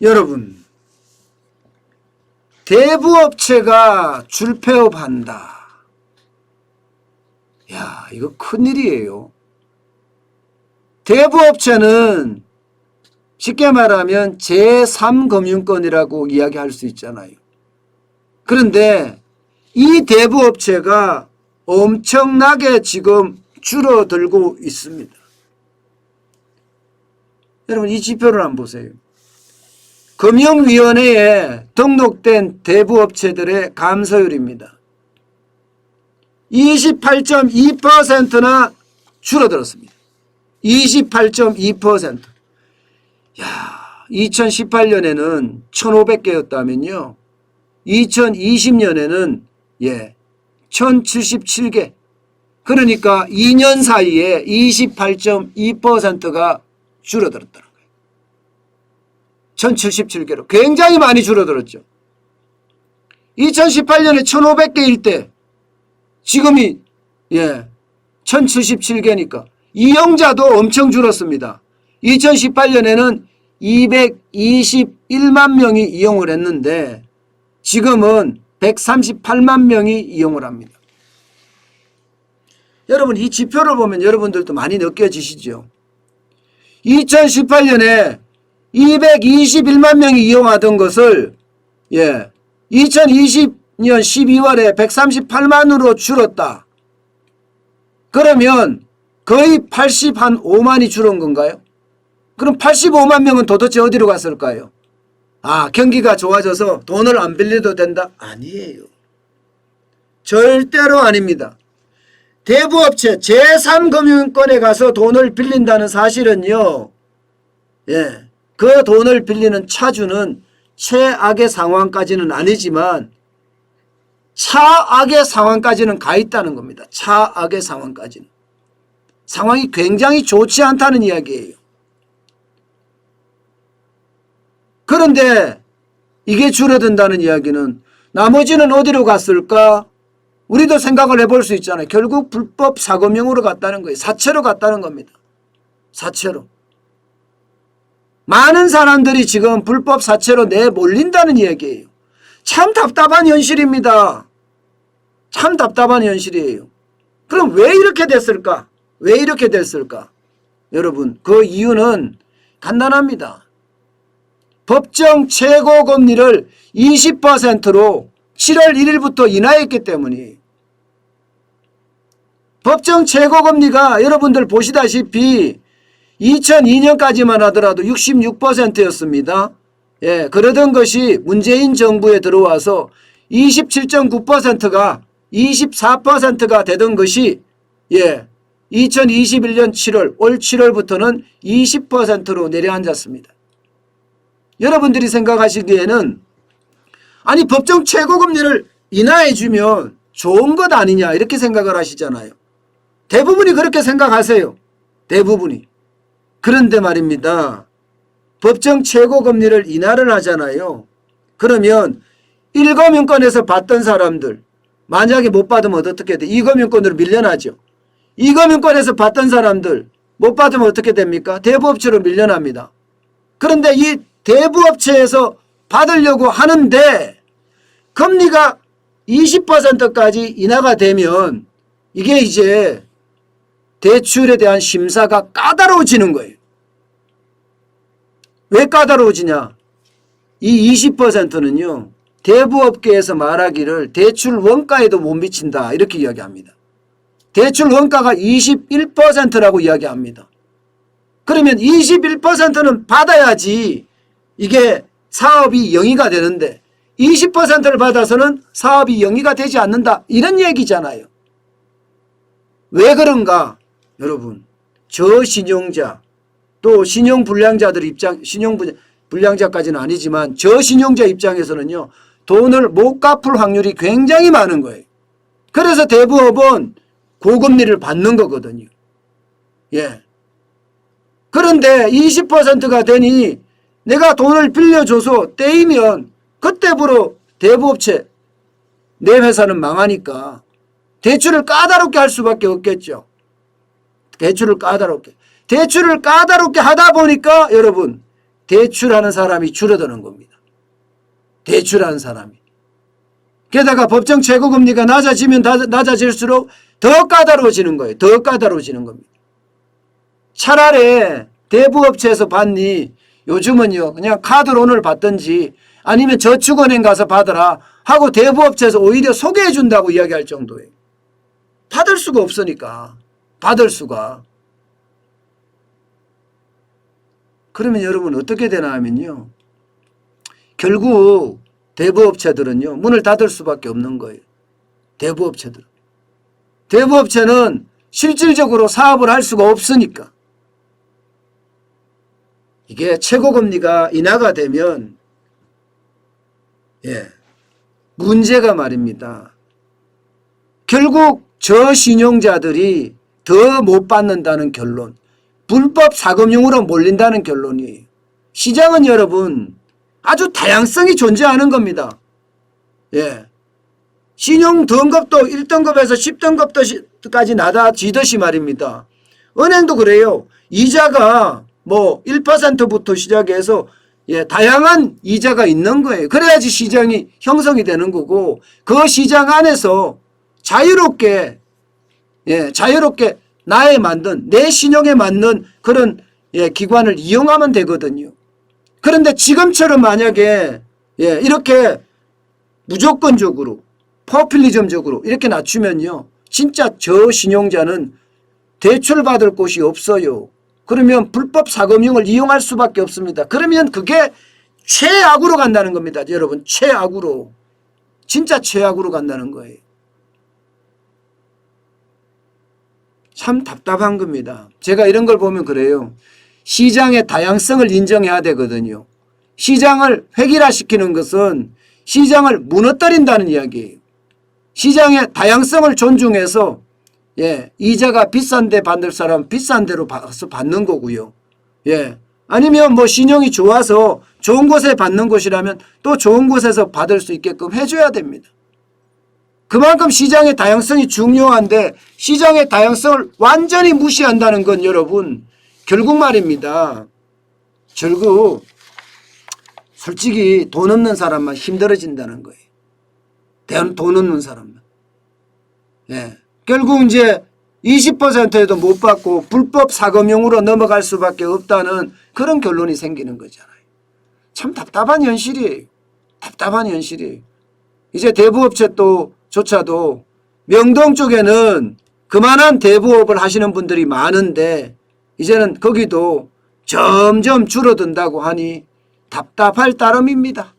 여러분, 대부업체가 줄폐업한다. 야, 이거 큰일이에요. 대부업체는 쉽게 말하면 제3금융권이라고 이야기할 수 있잖아요. 그런데 이 대부업체가 엄청나게 지금 줄어들고 있습니다. 여러분 이 지표를 한번 보세요. 금융위원회에 등록된 대부업체들의 감소율입니다. 28.2%나 줄어들었습니다. 28.2%. 야, 2018년에는 1,500개였다면요. 2020년에는 예, 1,077개. 그러니까 2년 사이에 28.2%가 줄어들었다는 거예요. 1,077개로. 굉장히 많이 줄어들었죠. 2018년에 1,500개일 때 지금이 예, 1,077개니까 이용자도 엄청 줄었습니다. 2018년에는 221만 명이 이용을 했는데 지금은 138만 명이 이용을 합니다. 여러분 이 지표를 보면 여러분들도 많이 느껴지시죠? 2018년에 221만 명이 이용하던 것을 예, 2020년 12월에 138만으로 줄었다. 그러면 거의 80 한 5만이 줄은 건가요? 그럼 85만 명은 도대체 어디로 갔을까요? 아, 경기가 좋아져서 돈을 안 빌려도 된다? 아니에요. 절대로 아닙니다. 대부업체 제3금융권에 가서 돈을 빌린다는 사실은요. 예. 그 돈을 빌리는 차주는 최악의 상황까지는 아니지만 차악의 상황까지는 가 있다는 겁니다. 차악의 상황까지는. 상황이 굉장히 좋지 않다는 이야기예요. 그런데 이게 줄어든다는 이야기는 나머지는 어디로 갔을까? 우리도 생각을 해볼 수 있잖아요. 결국 불법 사금융으로 갔다는 거예요. 사채로 갔다는 겁니다. 사채로. 많은 사람들이 지금 불법 사채로 내몰린다는 이야기예요. 참 답답한 현실입니다. 참 답답한 현실이에요. 그럼 왜 이렇게 됐을까? 왜 이렇게 됐을까? 여러분, 그 이유는 간단합니다. 법정 최고 금리를 20%로 7월 1일부터 인하했기 때문이에요. 법정 최고 금리가 여러분들 보시다시피 2002년까지만 하더라도 66%였습니다. 예, 그러던 것이 문재인 정부에 들어와서 27.9%가 24%가 되던 것이 예, 2021년 7월 올 7월부터는 20%로 내려앉았습니다. 여러분들이 생각하시기에는 아니 법정 최고금리를 인하해 주면 좋은 것 아니냐 이렇게 생각을 하시잖아요. 대부분이 그렇게 생각하세요. 대부분이. 그런데 말입니다. 법정 최고 금리를 인하를 하잖아요. 그러면 1금융권에서 받던 사람들 만약에 못 받으면 어떻게 돼? 2금융권으로 밀려나죠. 2금융권에서 받던 사람들 못 받으면 어떻게 됩니까? 대부업체로 밀려납니다. 그런데 이 대부업체에서 받으려고 하는데 금리가 20%까지 인하가 되면 이게 이제 대출에 대한 심사가 까다로워지는 거예요. 왜 까다로워지냐? 이 20%는요. 대부업계에서 말하기를 대출 원가에도 못 미친다 이렇게 이야기합니다. 대출 원가가 21%라고 이야기합니다. 그러면 21%는 받아야지 이게 사업이 영위가 되는데 20%를 받아서는 사업이 영위가 되지 않는다 이런 얘기잖아요. 왜 그런가? 여러분 저신용자 또 신용불량자들 입장 신용불량자까지는 아니지만 저신용자 입장에서는요 돈을 못 갚을 확률이 굉장히 많은 거예요. 그래서 대부업은 고금리를 받는 거거든요. 예. 그런데 20%가 되니 내가 돈을 빌려줘서 떼이면 그때부로 대부업체 내 회사는 망하니까 대출을 까다롭게 할 수밖에 없겠죠. 대출을 까다롭게. 대출을 까다롭게 하다 보니까 여러분 대출하는 사람이 줄어드는 겁니다. 대출하는 사람이. 게다가 법정 최고금리가 낮아지면 다- 낮아질수록 더 까다로워지는 거예요. 더 까다로워지는 겁니다. 차라리 대부업체에서 받니 요즘은요 그냥 카드론을 받든지 아니면 저축은행 가서 받으라 하고 대부업체에서 오히려 소개해 준다고 이야기할 정도예요. 받을 수가 없으니까 받을 수가 그러면 여러분 어떻게 되나 하면요 결국 대부업체들은요 문을 닫을 수밖에 없는 거예요. 대부업체들 대부업체는 실질적으로 사업을 할 수가 없으니까 이게 최고금리가 인하가 되면 예 문제가 말입니다. 결국 저신용자들이 더 못 받는다는 결론, 불법 사금융으로 몰린다는 결론이 시장은 여러분 아주 다양성이 존재하는 겁니다. 예. 신용 등급도 1등급에서 10등급까지 낮아지듯이 말입니다. 은행도 그래요. 이자가 뭐 1%부터 시작해서 예, 다양한 이자가 있는 거예요. 그래야지 시장이 형성이 되는 거고 그 시장 안에서 자유롭게 예, 자유롭게 나에 맞는 내 신용에 맞는 그런 예, 기관을 이용하면 되거든요. 그런데 지금처럼 만약에 예, 이렇게 무조건적으로 포퓰리즘적으로 이렇게 낮추면요. 진짜 저신용자는 대출받을 곳이 없어요. 그러면 불법 사금융을 이용할 수밖에 없습니다. 그러면 그게 최악으로 간다는 겁니다. 여러분 최악으로. 진짜 최악으로 간다는 거예요. 참 답답한 겁니다. 제가 이런 걸 보면 그래요. 시장의 다양성을 인정해야 되거든요. 시장을 획일화시키는 것은 시장을 무너뜨린다는 이야기예요. 시장의 다양성을 존중해서 예, 이자가 비싼데 받을 사람 비싼 받아서 받는 거고요. 예. 아니면 뭐 신용이 좋아서 좋은 곳에 받는 곳이라면 또 좋은 곳에서 받을 수 있게끔 해줘야 됩니다. 그만큼 시장의 다양성이 중요한데 시장의 다양성을 완전히 무시한다는 건 여러분 결국 말입니다. 결국 솔직히 돈 없는 사람만 힘들어진다는 거예요. 돈- 돈 없는 사람만. 예. 결국 이제 20%에도 못 받고 불법 사금융으로 넘어갈 수밖에 없다는 그런 결론이 생기는 거잖아요. 참 답답한 현실이에요. 답답한 현실이에요. 이제 대부업체 또 조차도 명동 쪽에는 그만한 대부업을 하시는 분들이 많은데 이제는 거기도 점점 줄어든다고 하니 답답할 따름입니다.